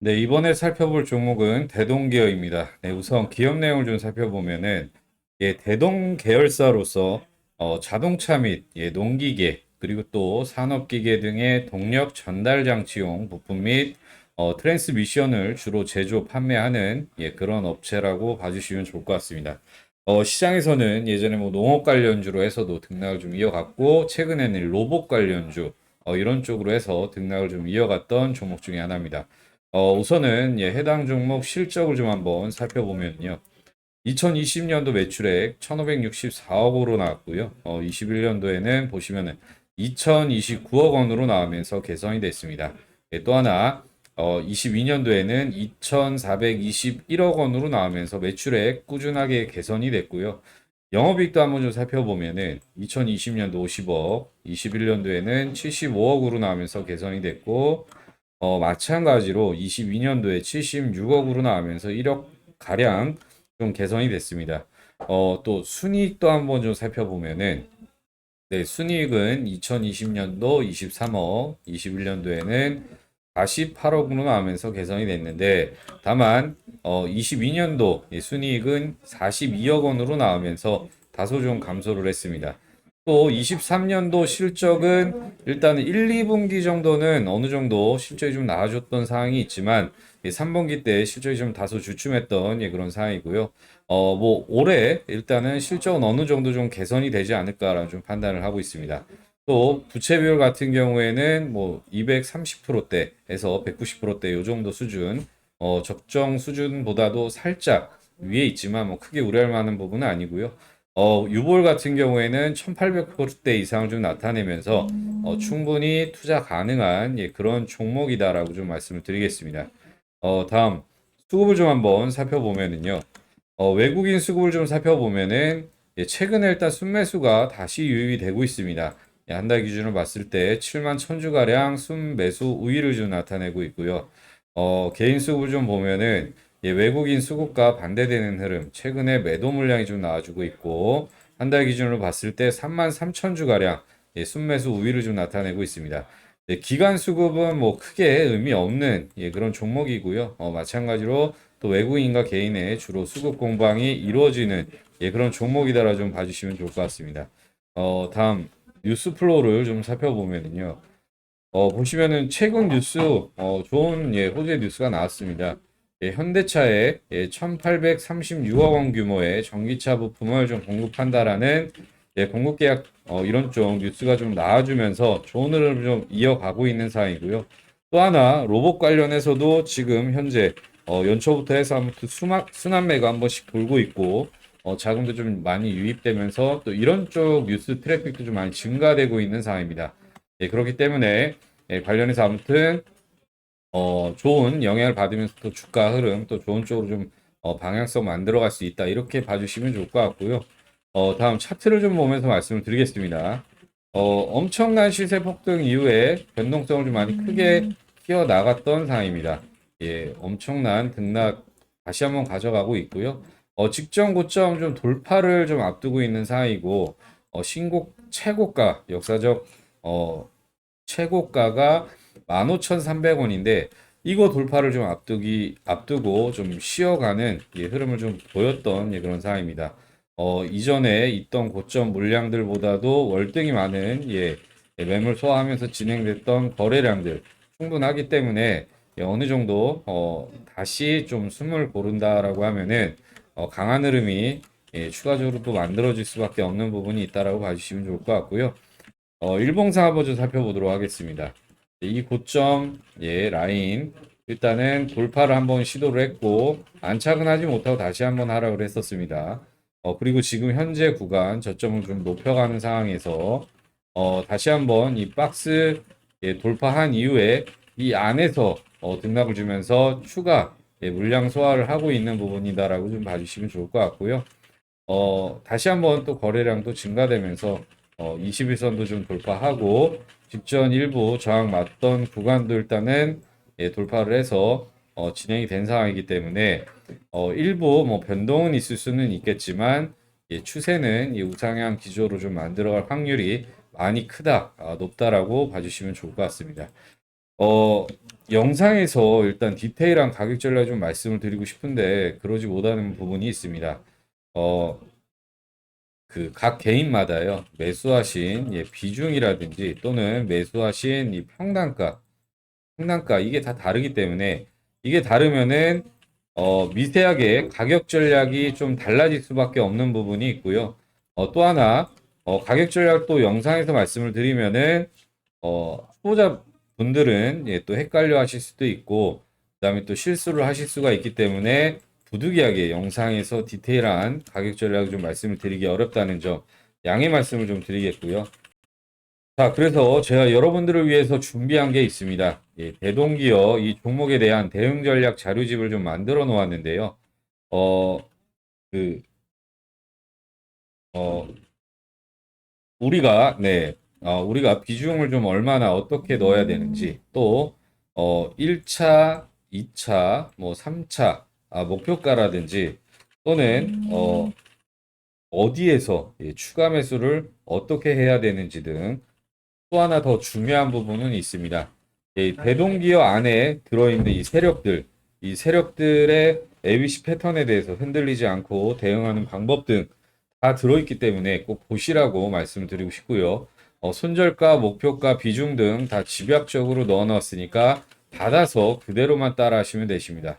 네, 이번에 살펴볼 종목은 대동 계열입니다. 네, 우선 기업 내용을 좀 살펴보면은 예, 대동 계열사로서 어, 자동차 및 예, 농기계 그리고 또 산업기계 등의 동력 전달 장치용 부품 및 어, 트랜스미션을 주로 제조 판매하는 예, 그런 업체라고 봐주시면 좋을 것 같습니다. 어, 시장에서는 예전에 뭐 농업 관련주로 해서도 등락을 좀 이어갔고 최근에는 로봇 관련주 어, 이런 쪽으로 해서 등락을 좀 이어갔던 종목 중에 하나입니다. 어, 우선은 예, 해당 종목 실적을 좀 한번 살펴보면요. 2020년도 매출액 1,564억 원으로 나왔고요. 어, 21년도에는 보시면은 2,029억 원으로 나오면서 개선이 됐습니다. 예, 또 하나 어, 22년도에는 2,421억 원으로 나오면서 매출액 꾸준하게 개선이 됐고요. 영업이익도 한번 좀 살펴보면은 2020년도 50억, 21년도에는 75억으로 나오면서 개선이 됐고 어, 마찬가지로 22년도에 76억으로 나오면서 1억 가량 좀 개선이 됐습니다. 어, 또 순이익도 한번 좀 살펴보면은 네, 순이익은 2020년도 23억, 21년도에는 48억으로 나오면서 개선이 됐는데 다만 어, 22년도 이 순이익은 42억 원으로 나오면서 다소 좀 감소를 했습니다. 또 23년도 실적은 일단 1, 2분기 정도는 어느 정도 실적이 좀 나아졌던 상황이 있지만 3분기 때 실적이 좀 다소 주춤했던 예, 그런 상황이고요. 어, 뭐 올해 일단은 실적은 어느 정도 좀 개선이 되지 않을까라는 좀 판단을 하고 있습니다. 또 부채 비율 같은 경우에는 뭐 230%대에서 190%대 요 정도 수준 어, 적정 수준보다도 살짝 위에 있지만 뭐 크게 우려할 만한 부분은 아니고요. 어, 유볼 같은 경우에는 1800%대 이상을 좀 나타내면서 어, 충분히 투자 가능한 예, 그런 종목이다라고 좀 말씀을 드리겠습니다. 어, 다음 수급을 좀 한번 살펴보면은요. 어, 외국인 수급을 좀 살펴보면은 예, 최근에 일단 순매수가 다시 유입이 되고 있습니다. 예, 한달 기준으로 봤을 때 7만 1000주 가량 순매수 우위를 좀 나타내고 있고요. 어, 개인 수급을 좀 보면은 예, 외국인 수급과 반대되는 흐름, 최근에 매도 물량이 좀 나와주고 있고, 한 달 기준으로 봤을 때 3만 3천 주가량 예, 순매수 우위를 좀 나타내고 있습니다. 예, 기간 수급은 뭐 크게 의미 없는 예, 그런 종목이고요. 어, 마찬가지로 또 외국인과 개인의 주로 수급 공방이 이루어지는 예, 그런 종목이다라 좀 봐주시면 좋을 것 같습니다. 어, 다음 뉴스 플로우를 좀 살펴보면요. 어, 보시면은 최근 뉴스 어, 좋은 예, 호재 뉴스가 나왔습니다. 예, 현대차에 예, 1,836억 원 규모의 전기차 부품을 좀 공급한다라는 예, 공급 계약 어, 이런 쪽 뉴스가 좀 나와주면서 좋은 흐름을 좀 이어가고 있는 상황이고요. 또 하나 로봇 관련해서도 지금 현재 어, 연초부터 해서 아무튼 수막, 순환매가 한 번씩 돌고 있고 어, 자금도 좀 많이 유입되면서 또 이런 쪽 뉴스 트래픽도 좀 많이 증가되고 있는 상황입니다. 예, 그렇기 때문에 예, 관련해서 아무튼 어, 좋은 영향을 받으면서 또 주가 흐름 또 좋은 쪽으로 좀 어, 방향성 만들어갈 수 있다 이렇게 봐주시면 좋을 것 같고요. 어, 다음 차트를 좀 보면서 말씀을 드리겠습니다. 어, 엄청난 시세 폭등 이후에 변동성을 좀 많이 크게 키워 나갔던 상황입니다. 예, 엄청난 등락 다시 한번 가져가고 있고요. 어, 직전 고점 좀 돌파를 좀 앞두고 있는 상황이고 어, 신고 최고가 역사적 어, 최고가가 15,300원인데 이거 돌파를 좀 앞두기 앞두고 좀 쉬어가는 예, 흐름을 좀 보였던 예, 그런 상황입니다. 어, 이전에 있던 고점 물량들보다도 월등히 많은 예, 예, 매물 소화하면서 진행됐던 거래량들 충분하기 때문에 예, 어느 정도 어, 다시 좀 숨을 고른다라고 하면은 어, 강한 흐름이 예, 추가적으로 또 만들어질 수밖에 없는 부분이 있다라고 봐주시면 좋을 것 같고요. 어, 한번 좀 살펴보도록 하겠습니다. 이 고점 예 라인 일단은 돌파를 한번 시도를 했고 안착은 하지 못하고 다시 한번 하락을 했었습니다. 어 그리고 지금 현재 구간 저점을 좀 높여가는 상황에서 어 다시 한번 이 박스 예, 돌파한 이후에 이 안에서 어, 등락을 주면서 추가 예, 물량 소화를 하고 있는 부분이다라고 좀 봐주시면 좋을 것 같고요. 어 다시 한번 또 거래량도 증가되면서 어, 21선도 좀 돌파하고 직전 일부 저항 맞던 구간도 일단은 예, 돌파를 해서 어, 진행이 된 상황이기 때문에 어, 일부 뭐 변동은 있을 수는 있겠지만 예, 추세는 이 우상향 기조로 좀 만들어갈 확률이 많이 크다, 아, 높다라고 봐주시면 좋을 것 같습니다. 어, 영상에서 일단 디테일한 가격 전략 좀 말씀을 드리고 싶은데 그러지 못하는 부분이 있습니다. 어, 그 각 개인마다요. 매수하신 예, 비중이라든지 또는 매수하신 이 평단가, 평단가 이게 다 다르기 때문에 이게 다르면은 어, 미세하게 가격 전략이 좀 달라질 수밖에 없는 부분이 있고요. 어, 또 하나 어, 가격 전략도 영상에서 말씀을 드리면은 어, 초보자 분들은 예, 또 헷갈려 하실 수도 있고 그다음에 또 실수를 하실 수가 있기 때문에 부득이하게 영상에서 디테일한 가격 전략을 좀 말씀을 드리기 어렵다는 점 양해 말씀을 좀 드리겠고요. 자, 그래서 제가 여러분들을 위해서 준비한 게 있습니다. 예, 대동기업 이 종목에 대한 대응 전략 자료집을 좀 만들어 놓았는데요. 어, 그, 어, 우리가, 네, 어, 우리가 비중을 좀 얼마나 어떻게 넣어야 되는지, 또, 어, 1차, 2차, 뭐 3차, 아, 목표가라든지, 또는, 어, 어디에서 예, 추가 매수를 어떻게 해야 되는지 등, 또 하나 더 중요한 부분은 있습니다. 이 대동기업 안에 들어있는 이 세력들, 이 세력들의 ABC 패턴에 대해서 흔들리지 않고 대응하는 방법 등 다 들어있기 때문에 꼭 보시라고 말씀을 드리고 싶고요. 어, 손절가, 목표가, 비중 등 다 집약적으로 넣어놨으니까 받아서 그대로만 따라 하시면 되십니다.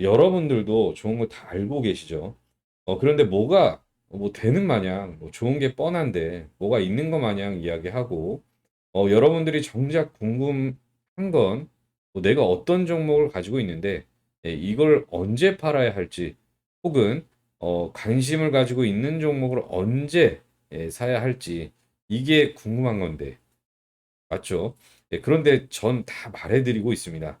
여러분들도 좋은 거 다 알고 계시죠? 어, 그런데 뭐가 뭐 되는 마냥 뭐 좋은 게 뻔한데 뭐가 있는 거 마냥 이야기하고 어, 여러분들이 정작 궁금한 건 뭐 내가 어떤 종목을 가지고 있는데 예, 이걸 언제 팔아야 할지 혹은 어, 관심을 가지고 있는 종목을 언제 예, 사야 할지 이게 궁금한 건데 맞죠? 예, 그런데 전 다 말해드리고 있습니다.